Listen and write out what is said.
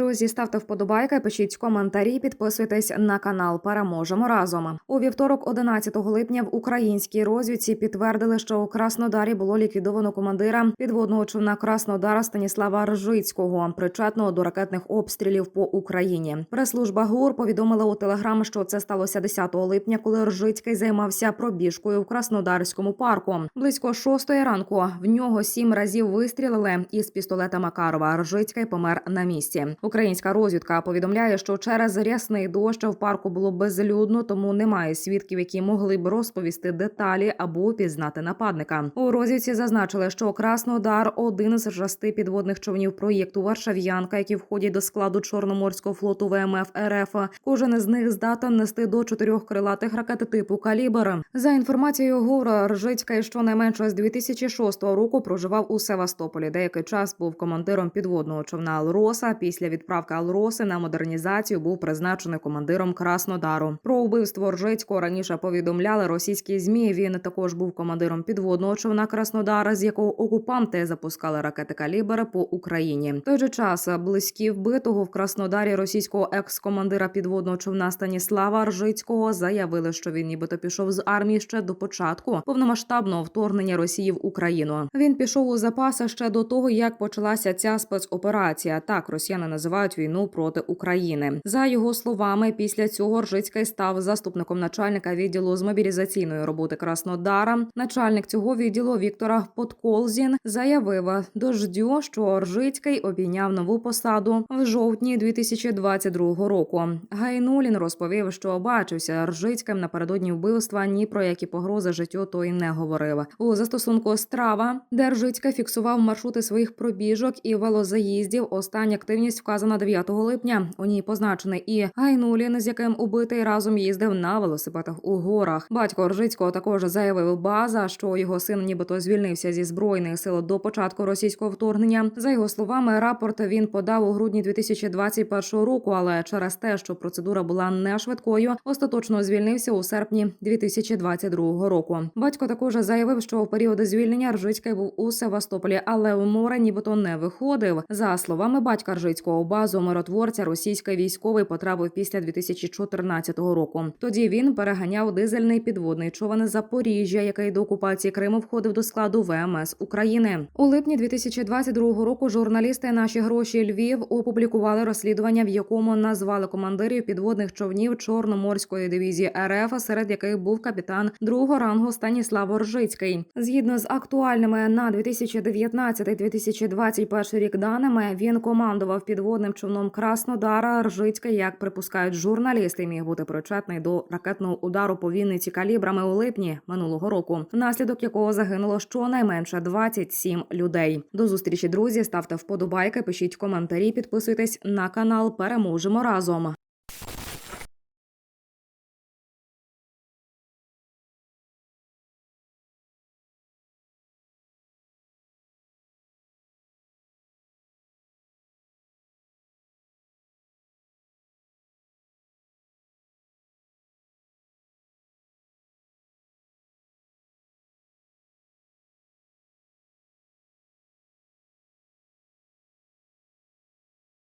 Друзі, ставте вподобайки, пишіть коментарі, підписуйтесь на канал. Переможемо разом. У вівторок, 11 липня, в українській розвідці підтвердили, що у Краснодарі було ліквідовано командира підводного човна Краснодара Станіслава Ржицького, причетного до ракетних обстрілів по Україні. Прес-служба ГУР повідомила у телеграм, що це сталося 10 липня, коли Ржицький займався пробіжкою в Краснодарському парку. Близько шостої ранку в нього сім разів вистрілили із пістолета Макарова. Ржицький помер на місці. Українська розвідка повідомляє, що через рясний дощ в парку було безлюдно, тому немає свідків, які могли б розповісти деталі або пізнати нападника. У розвідці зазначили, що Краснодар один з шести підводних човнів проєкту Варшав'янка, які входять до складу Чорноморського флоту ВМФ РФ. Кожен із них здатен нести до чотирьох крилатих ракет типу калібр. За інформацією ГУР, Ржицький щонайменше з 2006 року проживав у Севастополі. Деякий час був командиром підводного човна Алроса. Після відправки Алроси на модернізацію був призначений командиром Краснодару. Про вбивство Ржицького раніше повідомляли російські змі. Він також був командиром підводного човна Краснодара, з якого окупанти запускали ракети калібри по Україні. В той же час близькі вбитого в Краснодарі російського екс-командира підводного човна Станіслава Ржицького заявили, що він нібито пішов з армії ще до початку повномасштабного вторгнення Росії в Україну. Він пішов у запаси ще до того, як почалася ця спецоперація. Так росіяни називають війну проти України. За його словами, після цього Ржицький став заступником начальника відділу з мобілізаційної роботи Краснодара. Начальник цього відділу Віктора Подколзін заявив дождю, що Ржицький обійняв нову посаду в жовтні 2022 року. Гайнулін розповів, що бачився Ржицьким напередодні вбивства. Ні про які погрози життю той не говорив. У застосунку страва, де Ржицька фіксував маршрути своїх пробіжок і велозаїздів. Остання активність вказана 9 липня. У ній позначений і Гайнулін, з яким убитий разом їздив на велосипедах у горах. Батько Ржицького також заявив база, що його син нібито звільнився зі збройних сил до початку російського вторгнення. За його словами, рапорт він подав у грудні 2021 року, але через те, що процедура була не швидкою, остаточно звільнився у серпні 2022 року. Батько також заявив, що в період звільнення Ржицький був у Севастополі, але у море нібито не виходив. За словами батька Ржицького, у базу миротворця російський військовий потрапив після 2014 року. Тоді він переганяв дизельний підводний човен Запоріжжя, який до окупації Криму входив до складу ВМС України. У липні 2022 року журналісти наші гроші Львів опублікували розслідування, в якому назвали командирів підводних човнів Чорноморської дивізії РФ, серед яких був капітан другого рангу Станіслав Ржицький. Згідно з актуальними на 2019-2021 рік даними, він командував підводним човном Краснодара. Ржицький, як припускають журналісти, міг бути причетний до ракетного удару по Вінниці калібрами у липні минулого року, внаслідок якого загинуло щонайменше 27 людей. До зустрічі, друзі. Ставте вподобайки, пишіть коментарі, підписуйтесь на канал. Переможемо разом.